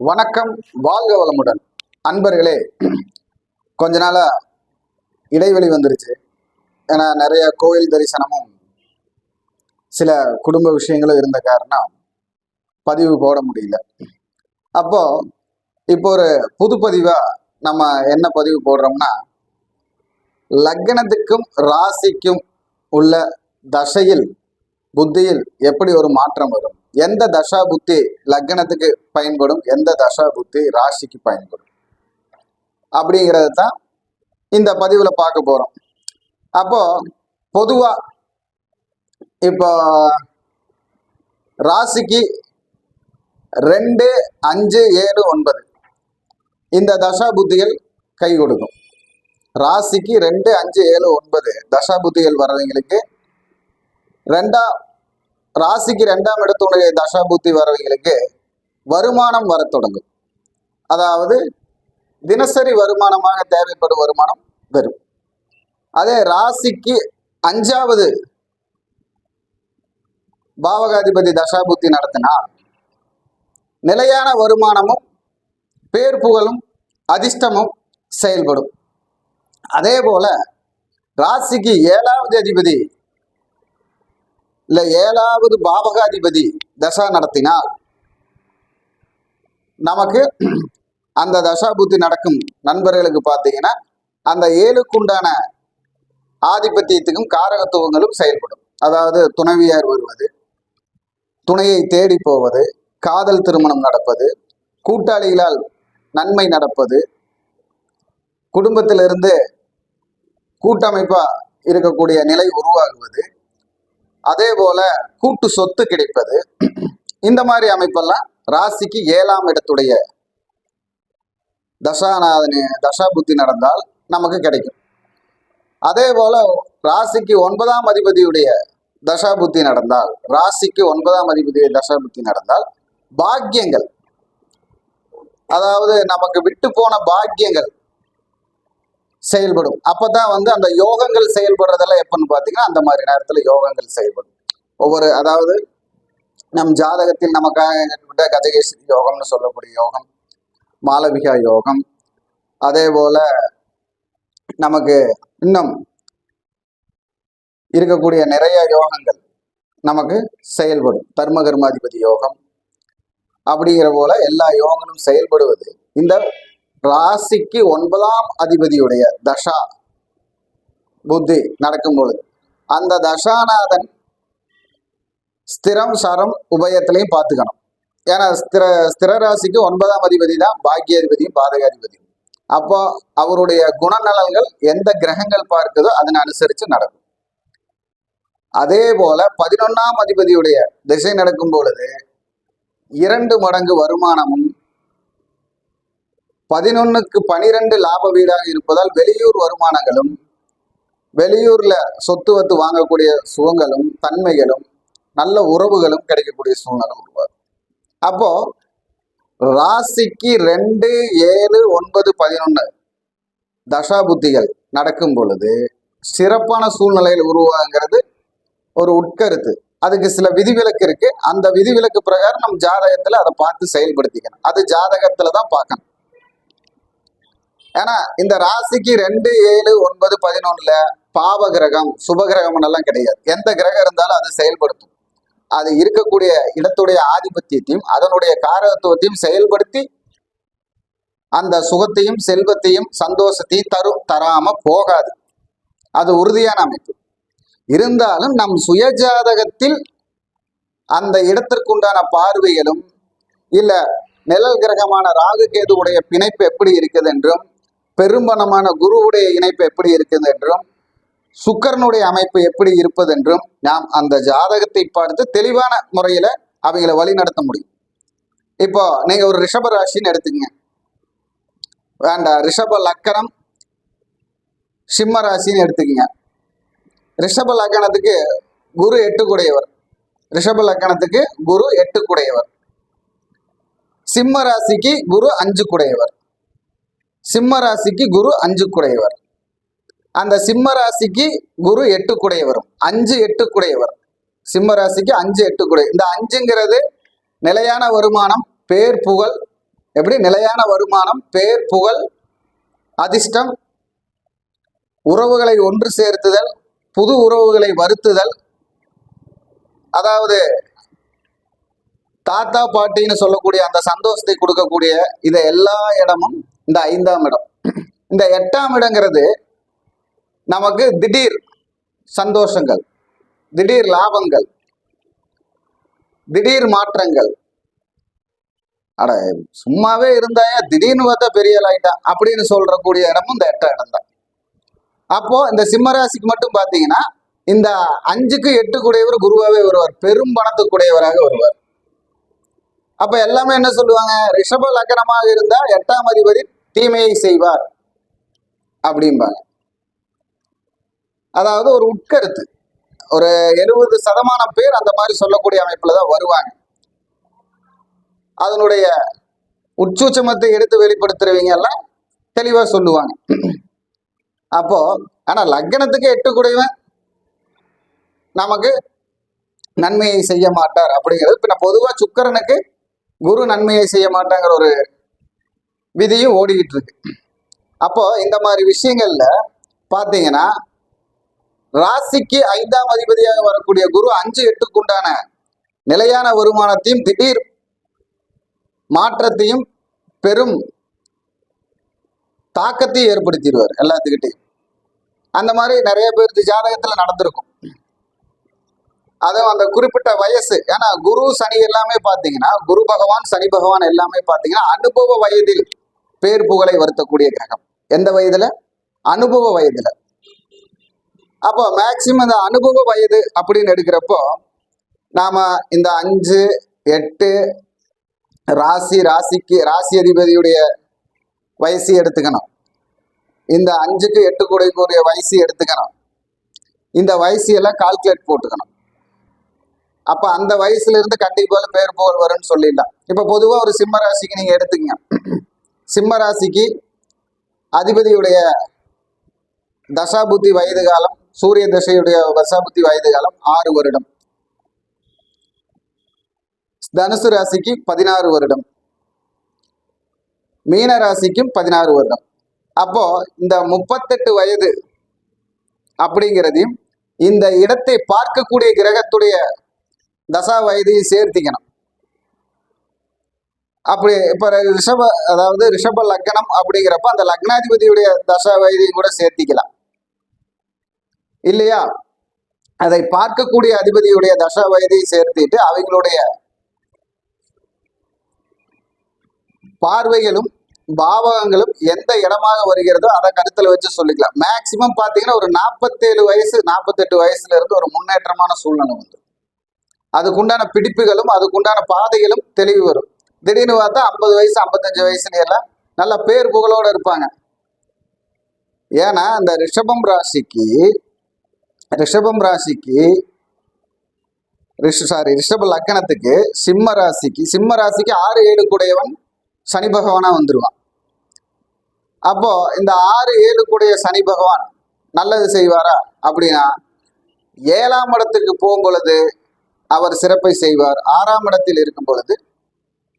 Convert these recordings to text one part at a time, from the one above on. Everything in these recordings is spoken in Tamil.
வணக்கம் வாழ்க வளமுடன். அன்பர்களே கொஞ்ச நாளாக இடைவெளி வந்துருச்சு. ஏன்னா நிறைய கோயில் தரிசனமும் சில குடும்ப விஷயங்களும் இருந்த காரணம் பதிவு போட முடியல. அப்போ இப்போ ஒரு புது பதிவாக நம்ம என்ன பதிவு போடுறோம்னா லக்னத்துக்கும் ராசிக்கும் உள்ள தசையில் புத்தியில் எப்படி ஒரு மாற்றம் வரும்? எந்த தசா புத்தி லக்னத்துக்கு பயன்படும்? எந்த தசா புத்தி ராசிக்கு பயன்படும்? அப்படிங்கிறது தான் இந்த பதிவில் பார்க்க போகிறோம் அப்போ பொதுவாக இப்போ ராசிக்கு ரெண்டு அஞ்சு ஏழு ஒன்பது இந்த தசா புத்திகள் கை கொடுக்கும். ராசிக்கு ரெண்டு அஞ்சு ஏழு ஒன்பது தசா புத்திகள் வர்றவங்களுக்கு ரெண்டாம் ராசிக்கு ரெண்டாம் இடத்துடைய தசாபூத்தி புத்தி வருமானம் வரத் தொடங்கும். அதாவது தினசரி வருமானமாக தேவைப்படும் வருமானம் வரும். அதே ராசிக்கு அஞ்சாவது பாவகாதிபதி தசாபுத்தி நடத்தினால் நிலையான வருமானமும் பேர் புகழும் அதிர்ஷ்டமும் செயல்படும். அதே போல ராசிக்கு ஏழாவது அதிபதி இல்ல ஏழாவது பாவகாதிபதி தசா நடத்தினால் நமக்கு அந்த தசா புத்தி நடக்கும். நண்பர்களுக்கு பார்த்தீங்கன்னா அந்த ஏழுக்குண்டான ஆதிபத்தியத்துக்கும் காரகத்துவங்களும் செயல்படும். அதாவது துணைவியார் வருவது துணையை தேடி போவது காதல் திருமணம் நடப்பது கூட்டாளிகளால் நன்மை நடப்பது குடும்பத்திலிருந்து கூட்டமைப்பா இருக்கக்கூடிய நிலை உருவாகுவது அதே போல கூட்டு சொத்து கிடைப்பது. இந்த மாதிரி அமைப்பெல்லாம் ராசிக்கு ஏழாம் இடத்துடைய தசாநாதனி தசா புத்தி நடந்தால் நமக்கு கிடைக்கும். அதே போல ராசிக்கு ஒன்பதாம் அதிபதியுடைய தசா புத்தி நடந்தால் ராசிக்கு ஒன்பதாம் அதிபதியுடைய தசா புத்தி நடந்தால் பாக்கியங்கள். அதாவது நமக்கு விட்டு போன பாக்கியங்கள் செயல்படும். அப்பதான் வந்து அந்த யோகங்கள் செயல்படுறதெல்லாம் எப்பன்னு பார்த்தீங்கன்னா அந்த மாதிரி நேரத்துல யோகங்கள் செயல்படும். ஒவ்வொரு அதாவது நம் ஜாதகத்தில் நமக்காக கஜகேஸ்வரி யோகம்னு சொல்லக்கூடிய யோகம் மாலவிகா யோகம் அதே போல நமக்கு இன்னும் இருக்கக்கூடிய நிறைய யோகங்கள் நமக்கு செயல்படும். தர்ம கர்மாதிபதி யோகம் அப்படிங்கிற போல எல்லா யோகங்களும் செயல்படுவது இந்த ராசிக்கு ஒன்பதாம் அதிபதியுடைய தசா புத்தி நடக்கும் பொழுது அந்த தசாநாதன் ஸ்திரம் சரம் உபயத்திலையும் பார்த்துக்கணும். ஏன்னா ஸ்திர ஸ்திர ராசிக்கு ஒன்பதாம் அதிபதி தான் பாக்கியாதிபதியும் பாதகாதிபதியும். அப்போ அவருடைய குணநலன்கள் எந்த கிரகங்கள் பார்க்குதோ அதனை அனுசரித்து நடக்கும். அதே போல பதினொன்னாம் அதிபதியுடைய திசை நடக்கும் பொழுது இரண்டு மடங்கு வருமானமும் பதினொன்னுக்கு பனிரெண்டு லாப வீடாக இருப்பதால் வெளியூர் வருமானங்களும் வெளியூர்ல சொத்து வத்து வாங்கக்கூடிய சுகங்களும் தன்மைகளும் நல்ல உறவுகளும் கிடைக்கக்கூடிய சூழ்நிலை உருவாகும் அப்போ ராசிக்கு ரெண்டு ஏழு ஒன்பது பதினொன்று தசாபுத்திகள் நடக்கும் பொழுது சிறப்பான சூழ்நிலையில் உருவாங்கிறது ஒரு உட்கருத்து. அதுக்கு சில விதிவிலக்கு இருக்கு. அந்த விதிவிலக்கு பிரகாரம் நம்ம ஜாதகத்துல அதை பார்த்து செயல்படுத்திக்கணும். அது ஜாதகத்துல தான் பார்க்கணும். ஏன்னா இந்த ராசிக்கு ரெண்டு ஏழு ஒன்பது பதினொன்னுல பாவ கிரகம் சுப கிரகம் எல்லாம் கிடையாது. எந்த கிரகம் இருந்தாலும் அது செயல்படுத்தும். அது இருக்கக்கூடிய இடத்துடைய ஆதிபத்தியத்தையும் அதனுடைய காரகத்துவத்தையும் செயல்படுத்தி அந்த சுகத்தையும் செல்வத்தையும் சந்தோஷத்தையும் தரும் தராம போகாது. அது உறுதியான அமைப்பு. இருந்தாலும் நம் சுயஜாதகத்தில் அந்த இடத்திற்குண்டான பார்வைகளும் இல்ல நிழல் கிரகமான ராகு கேதுவுடைய பிணைப்பு எப்படி இருக்குது என்றும் பெரும்பணமான குருவுடைய இணைப்பு எப்படி இருக்குது என்றும் சுக்கரனுடைய அமைப்பு எப்படி இருப்பது என்றும் நாம் அந்த ஜாதகத்தை பார்த்து தெளிவான முறையில அவங்கள வழி நடத்த முடியும். இப்போ நீங்க ஒரு ரிஷப ராசின்னு எடுத்துங்க வேண்டாம் ரிஷப லக்கணம் சிம்ம ராசின்னு எடுத்துக்கங்க. ரிஷப லக்கணத்துக்கு குரு எட்டுக்குடையவர். ரிஷப லக்கணத்துக்கு குரு எட்டு கூடையவர் சிம்ம ராசிக்கு குரு அஞ்சு குடையவர் சிம்ம ராசிக்கு குரு அஞ்சு குடையவர். அந்த சிம்ம ராசிக்கு குரு எட்டு குடையவர். அஞ்சு எட்டு குடையவர். சிம்ம ராசிக்கு அஞ்சு எட்டு குடை. இந்த அஞ்சுங்கிறது நிலையான வருமானம் பேர் புகழ். எப்படி? நிலையான வருமானம் பேர் புகழ் அதிர்ஷ்டம் உறவுகளை ஒன்று சேர்த்துதல் புது உறவுகளை வருத்துதல். அதாவது தாத்தா பாட்டின்னு சொல்லக்கூடிய அந்த சந்தோஷத்தை கொடுக்கக்கூடிய இதை எல்லா இடமும் இந்த ஐந்தாம் இடம். இந்த எட்டாம் இடங்கிறது நமக்கு திடீர் சந்தோஷங்கள் திடீர் லாபங்கள் திடீர் மாற்றங்கள். அட சும்மாவே இருந்தாயா? திடீர்னு பார்த்தா பெரிய ஆயிட்டான் அப்படின்னு சொல்றக்கூடிய இடமும் இந்த எட்டாம் இடம் தான் அப்போ இந்த சிம்மராசிக்கு மட்டும் பார்த்தீங்கன்னா இந்த அஞ்சுக்கு எட்டு கூடியவர் குருவாவே வருவார். பெரும் பணத்துக்குடையவராக வருவார். அப்ப எல்லாமே என்ன சொல்லுவாங்க? ரிஷப லக்னமாக இருந்தா எட்டாம் அதிபதி தீமையை செய்வார் அப்படிம்பாங்க. அதாவது ஒரு உட்கருத்து. ஒரு எழுபது சதமானம் பேர் அந்த மாதிரி சொல்லக்கூடிய அமைப்புல தான் வருவாங்க. அதனுடைய உச்சூச்சமத்தை எடுத்து வெளிப்படுத்துறவங்க எல்லாம் தெளிவா சொல்லுவாங்க. அப்போ ஆனா லக்னத்துக்கு எட்டு குடைவன் நமக்கு நன்மையை செய்ய மாட்டார் அப்படிங்கிறது. பின்ன பொதுவா சுக்கரனுக்கு குரு நன்மையை செய்ய மாட்டாங்கிற ஒரு விதியும் ஓடிக்கிட்டு இருக்கு அப்போ இந்த மாதிரி விஷயங்கள்ல பாத்தீங்கன்னா ராசிக்கு ஐந்தாம் அதிபதியாக வரக்கூடிய குரு அஞ்சு எட்டுக்கு உண்டான நிலையான வருமானத்தையும் திடீர் மாற்றத்தையும் பெரும் தாக்கத்தையும் ஏற்படுத்திடுவார் எல்லாத்துக்கிட்டையும். அந்த மாதிரி நிறைய பேருக்கு ஜாதகத்துல நடந்திருக்கும். அதுவும் அந்த குறிப்பிட்ட வயசு ஏன்னா குரு சனி எல்லாமே பார்த்தீங்கன்னா குரு பகவான் சனி பகவான் எல்லாமே பார்த்தீங்கன்னா அனுபவ வயதில் பேர் புகழை வருத்தக்கூடிய கிரகம். எந்த வயதுல? அனுபவ வயதுல. அப்போ மேக்சிமம் இந்த அனுபவ வயது அப்படின்னு எடுக்கிறப்போ நாம இந்த அஞ்சு எட்டு ராசி ராசிக்கு ராசி அதிபதியுடைய வயசு எடுத்துக்கணும். இந்த அஞ்சுக்கு எட்டு கூடைக்குரிய வயசு எடுத்துக்கணும். இந்த வயசு எல்லாம் கால்குலேட் போட்டுக்கணும். அப்ப அந்த வயசுல இருந்து கண்டிப்பாக பேர் புகழ் வரும்னு சொல்லிடலாம். இப்ப பொதுவா ஒரு சிம்ம ராசிக்கு நீங்க எடுத்துக்கங்க. சிம்மராசிக்கு அதிபதியுடைய தசாபுத்தி வயது காலம் சூரிய தசையுடைய தசாபுத்தி வயது காலம் ஆறு வருடம். தனுசு ராசிக்கு பதினாறு வருடம். மீன ராசிக்கும் பதினாறு வருடம். அப்போ இந்த முப்பத்தெட்டு வயது அப்படிங்கிறதையும் இந்த இடத்தை பார்க்கக்கூடிய கிரகத்துடைய தசா வயதையும் சேர்த்திக்கணும். அப்படி இப்போ ரிஷப அதாவது ரிஷப லக்னம் அப்படிங்கிறப்ப அந்த லக்னாதிபதியுடைய தசா வயதையும் கூட சேர்த்திக்கலாம். இல்லையா? அதை பார்க்கக்கூடிய அதிபதியுடைய தசா வயதையும் சேர்த்திட்டு அவங்களுடைய பார்வைகளும் பாவகங்களும் எந்த இடமாக வருகிறதோ அதை கருத்தில் வச்சு சொல்லிக்கலாம். மேக்சிமம் பார்த்தீங்கன்னா ஒரு நாற்பத்தேழு வயசு நாற்பத்தெட்டு வயசுல இருந்து ஒரு முன்னேற்றமான சூழ்நிலை வந்து அதுக்குண்டான பிடிப்புகளும் அதுக்குண்டான பாதைகளும் தெளிவு வரும். திடீர்னு பார்த்தா ஐம்பது வயசு ஐம்பத்தஞ்சு வயசுல எல்லாம் நல்ல பேர் புகழோடு இருப்பாங்க. ஏன்னா அந்த ரிஷபம் ராசிக்கு ரிஷபம் ராசிக்கு ரிஷ சாரி ரிஷப லக்னத்துக்கு சிம்ம ராசிக்கு சிம்ம ராசிக்கு ஆறு ஏழு கூடையவன் சனி பகவானா வந்துருவான். அப்போ இந்த ஆறு ஏழு கூடைய சனி பகவான் நல்லது செய்வாரா? அப்படின்னா ஏழாம் இடத்துக்கு போகும் பொழுது அவர் சிறப்பை செய்வார். ஆறாம் இடத்தில் இருக்கும் பொழுது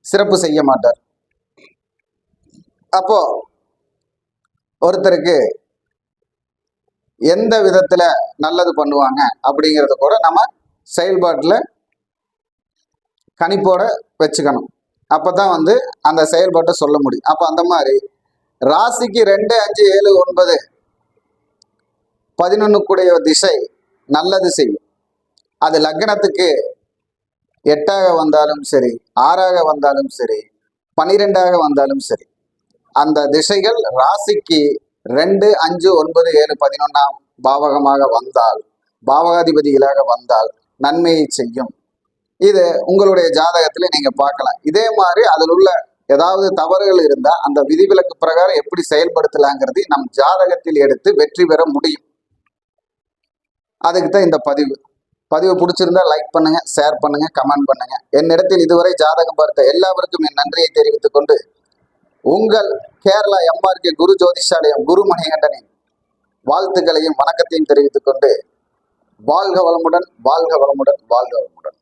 சிறப்பு செய்ய மாட்டார். அப்போ ஒருத்தருக்கு எந்த விதத்துல நல்லது பண்ணுவாங்க அப்படிங்கிறத கூட நம்ம செயல்பாட்டில் கணிப்போட வச்சுக்கணும். அப்பதான் வந்து அந்த செயல்பாட்டை சொல்ல முடியும். அப்போ அந்த மாதிரி ராசிக்கு ரெண்டு அஞ்சு ஏழு ஒன்பது பதினொன்னுக்குடைய திசை நல்லது செய்யும். அது லக்னத்துக்கு எட்டாக வந்தாலும் சரி ஆறாக வந்தாலும் சரி பனிரெண்டாக வந்தாலும் சரி. அந்த திசைகள் ராசிக்கு ரெண்டு அஞ்சு ஒன்பது ஏழு பதினொன்றாம் பாவகமாக வந்தால் பாவகாதிபதிகளாக வந்தால் நன்மையை செய்யும். இது உங்களுடைய ஜாதகத்தில் நீங்க பார்க்கலாம். இதே மாதிரி அதில் உள்ள ஏதாவது தவறுகள் இருந்தால் அந்த விதிவிலக்கு பிரகாரம் எப்படி செயல்படுத்தலாங்கிறது நம் ஜாதகத்தில் எடுத்து வெற்றி பெற முடியும். அதுக்கு தான் இந்த பதிவு. பதிவு பிடிச்சிருந்தா லைக் பண்ணுங்க ஷேர் பண்ணுங்க கமெண்ட் பண்ணுங்க. என்னிடத்தில் இதுவரை ஜாதகம் பார்த்த எல்லாருக்கும் என் நன்றியை தெரிவித்துக் கொண்டு உங்கள் கேரளா எம்ஆர்கே குரு ஜோதிஷாலயம் குரு மணிகண்டனின் வாழ்த்துக்களையும் வணக்கத்தையும் தெரிவித்துக் கொண்டு வாழ்க வளமுடன் வாழ்க வளமுடன் வாழ்க வளமுடன்.